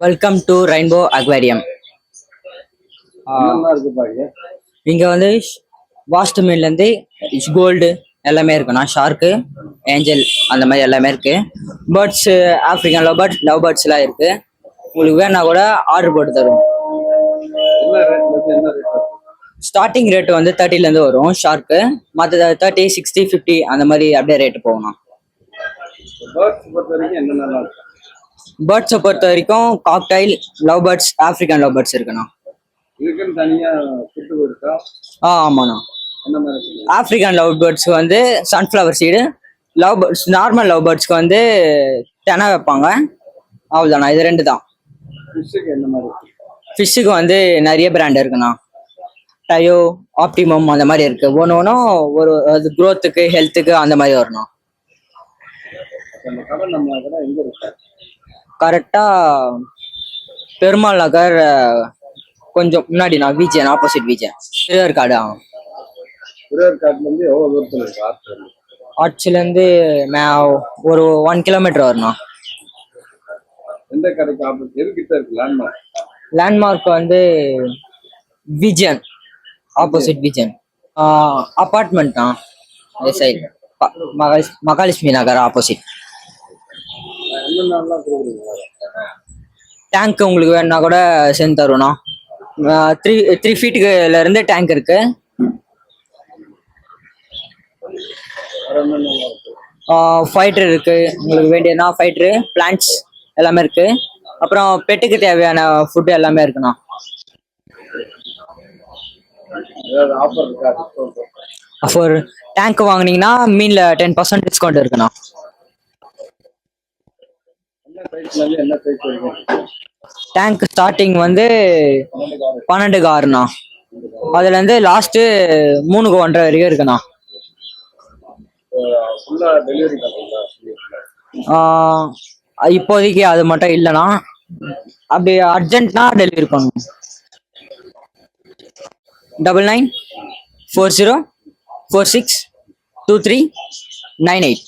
Welcome to rainbow aquarium இங்க வந்து vast மீன்லேருந்து gold எல்லாமே இருக்குண்ணா ஷார்க்கு ஏஞ்சல் அந்த மாதிரி எல்லாமே இருக்கு. Birds African love birds love பேர்ட்ஸ்லாம் இருக்கு. உங்களுக்கு வேணா கூட ஆர்டர் போட்டு தரும் ஸ்டார்டிங் ரேட் வந்து 30 ல இருந்து வரும் ஷார்க்கு மற்ற தேர்ட்டி சிக்ஸ்டி ஃபிஃப்டி அந்த மாதிரி அப்படியே ரேட்டு போகணும். பேர்ட்ஸ் பொறுத்த வரைக்கும் cocktail love birds African love birds இருக்குண்ணா இதுக்குன்னு தனியா ஃபுட்டு இருக்கா? ஆ ஆமாண்ணா. ஆப்ரிக்கன் லவ் பேர்ட்ஸ்க்கு வந்து sunflower seed love birds normal love பேர்ட்ஸ்க்கு வந்து தெனை வைப்பாங்க. அவ்வளோதாண்ணா இது ரெண்டு தான் ஃபிஷ்ஷுக்கு என்ன மாதிரி இருக்கு? ஃபிஷ்ஷுக்கு வந்து நிறைய பிராண்ட் இருக்குண்ணா. டயோ ஆப்டிமம் அந்த மாதிரி இருக்கு. ஒன்று ஒன்றும் ஒரு அது க்ரோத்துக்கு ஹெல்த்துக்கு அந்த மாதிரி வரணும். கரெக்டாக பெருமாள் நகர் கொஞ்சம் முன்னாடி நான் விஜயன் ஆப்போசிட் விஜயன். ஆற்று இருந்து? ஆட்சிலேருந்து ஒரு ஒன் கிலோமீட்டர் வரணும். லேண்ட்மார்க் வந்து விஜயன் ஆப்போசிட் விஜயன். அப்பார்ட்மெண்ட் தான் side Mahalakshmi Nagar opposite tank உங்களுக்கு வேணும்னா கூட செஞ்சு தருவோண்ணா த்ரீ த்ரீ ஃபீட்டுக்குல இருந்து டேங்க் இருக்கு. ஃபைட்ரு இருக்கு. உங்களுக்கு வேண்டியதுனா ஃபைட்ரு பிளான்ட்ஸ் எல்லாமே இருக்கு. அப்புறம் பெட்டுக்கு தேவையான ஃபுட்டு எல்லாமே இருக்குண்ணா. ஆஃபர் டேங்க் வாங்குனீங்கன்னா மீனில் டென் பர்சன்ட் டிஸ்கவுண்ட் இருக்குண்ணா என்ன சைஸ்ல இருந்து என்ன சைஸ் வரைக்கும் இருக்கு? டேங்க் ஸ்டார்டிங் வந்து பன்னெண்டு காரு பன்னெண்டுக்கு ஆறுண்ணா அதுலேருந்து லாஸ்ட்டு மூணுக்கு ஒன்றரை வரைக்கும் இருக்குண்ணா. இப்போதைக்கு அது மட்டும் இல்லைண்ணா. அப்படி அர்ஜென்ட்னா டெலிவரி பண்ணணும். Double nine four zero four six two three nine eight